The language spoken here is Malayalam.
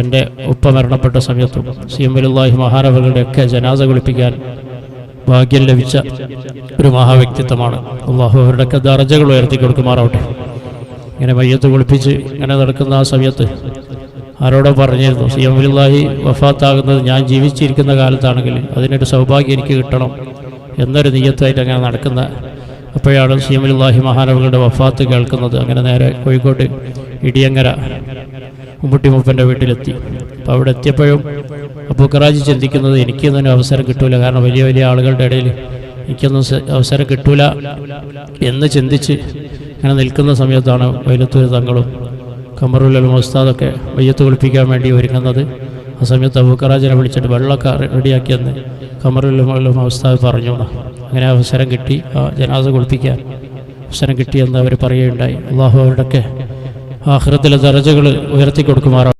എന്റെ ഉപ്പ മരണപ്പെട്ട സമയത്തും സി എം വലില്ലാഹി മഹാനവകളുടെയൊക്കെ ജനാസ കുളിപ്പിക്കാൻ ഭാഗ്യം ലഭിച്ച ഒരു മഹാവ്യക്തിത്വമാണ്. അള്ളാഹു അവരുടെയൊക്കെ ദർജകൾ ഉയർത്തി കൊടുക്കുമാറാവട്ടെ. ഇങ്ങനെ മയ്യത്ത് കുളിപ്പിച്ച് ഇങ്ങനെ നടക്കുന്ന ആ സമയത്ത് ആരോടോ പറഞ്ഞിരുന്നു സി എം വലില്ലാഹി വഫാത്താകുന്നത് ഞാൻ ജീവിച്ചിരിക്കുന്ന കാലത്താണെങ്കിൽ അതിനൊരു സൗഭാഗ്യം എനിക്ക് കിട്ടണം എന്നൊരു നീയത്തായിട്ട് അങ്ങനെ നടക്കുന്ന അപ്പോഴാണ് സി എം വലില്ലാഹി മഹാനവകളുടെ വഫാത്ത് കേൾക്കുന്നത്. അങ്ങനെ നേരെ കോഴിക്കോട് ഇടിയങ്ങര ഉമ്മുട്ടി മൂപ്പന്റെ വീട്ടിലെത്തി. അപ്പോൾ അവിടെ എത്തിയപ്പോഴും അബൂക്കറാജി ചിന്തിക്കുന്നത് എനിക്കൊന്നും അവസരം കിട്ടൂല. കാരണം വലിയ വലിയ ആളുകളുടെ ഇടയിൽ എനിക്കൊന്നും അവസരം കിട്ടൂല എന്ന് ചിന്തിച്ച് ഇങ്ങനെ നിൽക്കുന്ന സമയത്താണ് വൈലത്തൂർ തങ്ങളും കമറുൽ മുസ്താദൊക്കെ വയ്യത്ത് കുളിപ്പിക്കാൻ വേണ്ടി ഒരുങ്ങുന്നത്. ആ സമയത്ത് അബൂക്കറാജിനെ വിളിച്ചിട്ട് വെള്ളമൊക്കെ റെഡിയാക്കിയെന്ന് കമറുൽ മുസ്താദ് പറഞ്ഞു. അങ്ങനെ അവസരം കിട്ടി. ആ ജനാസ കുളിപ്പിക്കാൻ അവസരം കിട്ടിയെന്ന് അവർ പറയുകയുണ്ടായി. അള്ളാഹു അവരുടെയൊക്കെ ആഹ്റത്തിലെ ദറജകൾ ഉയർത്തി കൊടുക്കുമാറാണ്